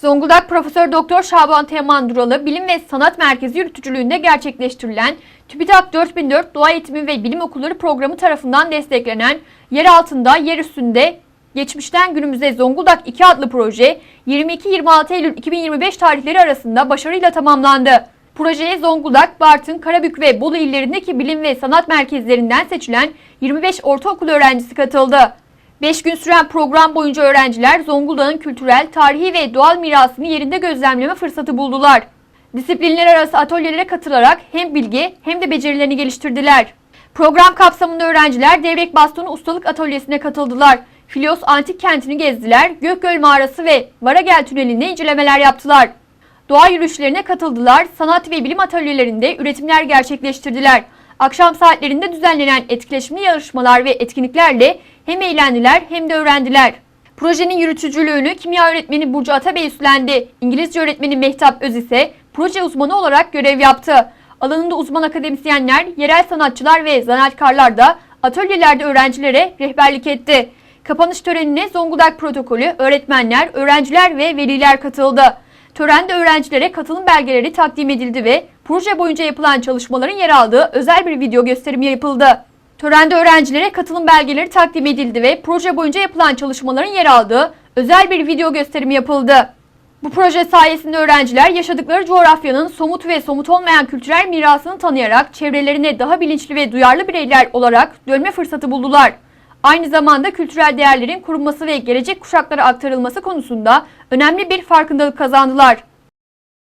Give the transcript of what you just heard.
Zonguldak Profesör Doktor Şaban Teoman Duralı Bilim ve Sanat Merkezi yürütücülüğünde gerçekleştirilen TÜBİTAK 4004 Doğa Eğitimi ve Bilim Okulları programı tarafından desteklenen Yer Altında, Yer Üstünde Geçmişten Günümüze Zonguldak 2 adlı proje 22-26 Eylül 2025 tarihleri arasında başarıyla tamamlandı. Projeye Zonguldak, Bartın, Karabük ve Bolu illerindeki bilim ve sanat merkezlerinden seçilen 25 ortaokul öğrencisi katıldı. 5 gün süren program boyunca öğrenciler Zonguldak'ın kültürel, tarihi ve doğal mirasını yerinde gözlemleme fırsatı buldular. Disiplinler arası atölyelere katılarak hem bilgi hem de becerilerini geliştirdiler. Program kapsamında öğrenciler Devrek Bastonu Ustalık Atölyesi'ne katıldılar. Filos Antik Kenti'ni gezdiler, Gökgöl Mağarası ve Varagel Tüneli'nde incelemeler yaptılar. Doğa yürüyüşlerine katıldılar, sanat ve bilim atölyelerinde üretimler gerçekleştirdiler. Akşam saatlerinde düzenlenen etkileşimli yarışmalar ve etkinliklerle hem eğlendiler hem de öğrendiler. Projenin yürütücülüğünü kimya öğretmeni Burcu Atabey üstlendi. İngilizce öğretmeni Mehtap Öz ise proje uzmanı olarak görev yaptı. Alanında uzman akademisyenler, yerel sanatçılar ve zanaatkarlar da atölyelerde öğrencilere rehberlik etti. Kapanış törenine Zonguldak protokolü, öğretmenler, öğrenciler ve veliler katıldı. Törende öğrencilere katılım belgeleri takdim edildi ve proje boyunca yapılan çalışmaların yer aldığı özel bir video gösterimi yapıldı. Törende öğrencilere katılım belgeleri takdim edildi ve proje boyunca yapılan çalışmaların yer aldığı özel bir video gösterimi yapıldı. Bu proje sayesinde öğrenciler yaşadıkları coğrafyanın somut ve somut olmayan kültürel mirasını tanıyarak çevrelerine daha bilinçli ve duyarlı bireyler olarak dönme fırsatı buldular. Aynı zamanda kültürel değerlerin korunması ve gelecek kuşaklara aktarılması konusunda önemli bir farkındalık kazandılar.